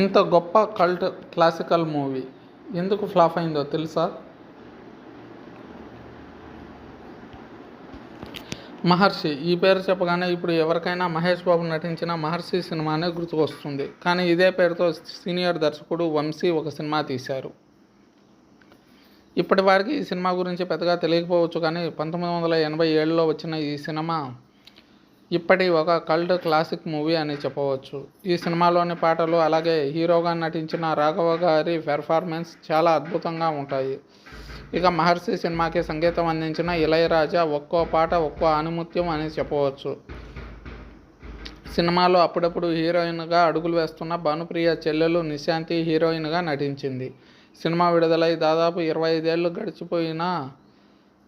ఇంత గొప్ప cult classical movie ఎందుకు ఫ్లాప్ అయిందో తెలుసా? మహర్షి ఈ పేరు చెప్పగానే ఇప్పుడు ఎవరికైనా మహేష్ బాబు నటించిన మహర్షి సినిమానే గుర్తుకొస్తుంది. కానీ ఇదే పేరుతో సీనియర్ దర్శకుడు వంశీ ఒక సినిమా తీశారు. ఇప్పటి వారికి ఈ సినిమా గురించి పెద్దగా తెలియకపోవచ్చు కానీ పంతొమ్మిది వందల ఎనభై ఏడులో వచ్చిన ఈ సినిమా ఇప్పటి ఒక కల్ట్ క్లాసిక్ మూవీ అని చెప్పవచ్చు. ఈ సినిమాలోని పాటలు అలాగే హీరోగా నటించిన రాఘవ గారి పెర్ఫార్మెన్స్ చాలా అద్భుతంగా ఉంటాయి. ఇక మహర్షి సినిమాకి సంగీతం అందించిన ఇళయరాజా ఒక్కో పాట ఒక్కో ఆనుమత్యం అని చెప్పవచ్చు. సినిమాలో అప్పుడప్పుడు హీరోయిన్గా అడుగులు వేస్తున్న భానుప్రియ చెల్లెలు నిశాంతి హీరోయిన్గా నటించింది. సినిమా విడుదలై దాదాపు ఇరవై ఐదేళ్ళు గడిచిపోయినా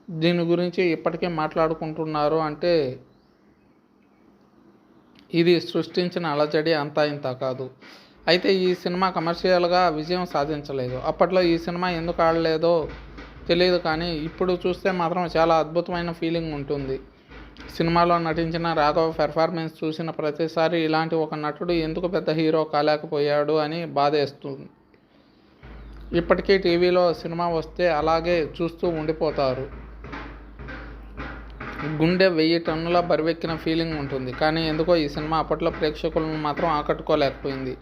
దీని గురించి ఇప్పటికీ మాట్లాడుకుంటున్నారు అంటే ఇది సృష్టించిన అలజడి అంతా ఇంత కాదు. అయితే ఈ సినిమా కమర్షియల్గా విజయం సాధించలేదు. అప్పట్లో ఈ సినిమా ఎందుకు ఆడలేదో తెలియదు కానీ ఇప్పుడు చూస్తే మాత్రం చాలా అద్భుతమైన ఫీలింగ్ ఉంటుంది. సినిమాలో నటించిన రాఘవ పెర్ఫార్మెన్స్ చూసిన ప్రతిసారి ఇలాంటి ఒక నటుడు ఎందుకు పెద్ద హీరో కాలేకపోయాడు అని బాధేస్తుంది. ఇప్పటికీ టీవీలో సినిమా వస్తే అలాగే చూస్తూ ఉండిపోతారు. గుండె వెయ్యి టన్నుల బరువెక్కిన ఫీలింగ్ ఉంటుంది. కానీ ఎందుకో ఈ సినిమా అప్పట్లో ప్రేక్షకులను మాత్రం ఆకట్టుకోలేకపోయింది.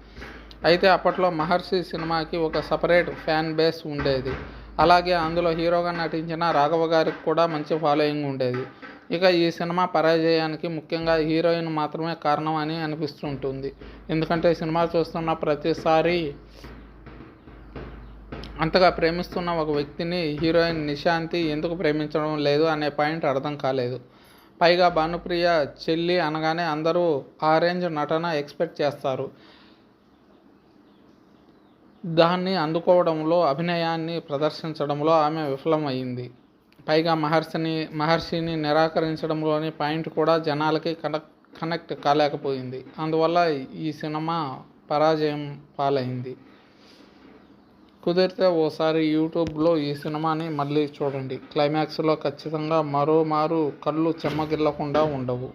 అయితే అప్పట్లో మహర్షి సినిమాకి ఒక సపరేట్ ఫ్యాన్ బేస్ ఉండేది. అలాగే అందులో హీరోగా నటించిన రాఘవ గారికి కూడా మంచి ఫాలోయింగ్ ఉండేది. ఇక ఈ సినిమా పరాజయానికి ముఖ్యంగా హీరోయిన్ మాత్రమే కారణం అని అనిపిస్తుంటుంది. ఎందుకంటే సినిమా చూస్తున్న ప్రతిసారి అంతగా ప్రేమిస్తున్న ఒక వ్యక్తిని హీరోయిన్ నిశాంతి ఎందుకు ప్రేమించడం లేదు అనే పాయింట్ అర్థం కాలేదు. పైగా భానుప్రియ చెల్లి అనగానే అందరూ ఆ రేంజ్ నటన ఎక్స్పెక్ట్ చేస్తారు. దాన్ని అందుకోవడంలో అభినయాన్ని ప్రదర్శించడంలో ఆమె విఫలమైంది పైగా మహర్షిని మహర్షిని నిరాకరించడంలోని పాయింట్ కూడా జనాలకి కనెక్ట్ కనెక్ట్ కాలేకపోయింది. అందువల్ల ఈ సినిమా పరాజయం పాలైంది. కుదిరితే ఓసారి యూట్యూబ్లో ఈ సినిమాని మళ్ళీ చూడండి. క్లైమాక్స్లో ఖచ్చితంగా మరో మారు కళ్ళు చెమ్మగిల్లకుండా ఉండవు.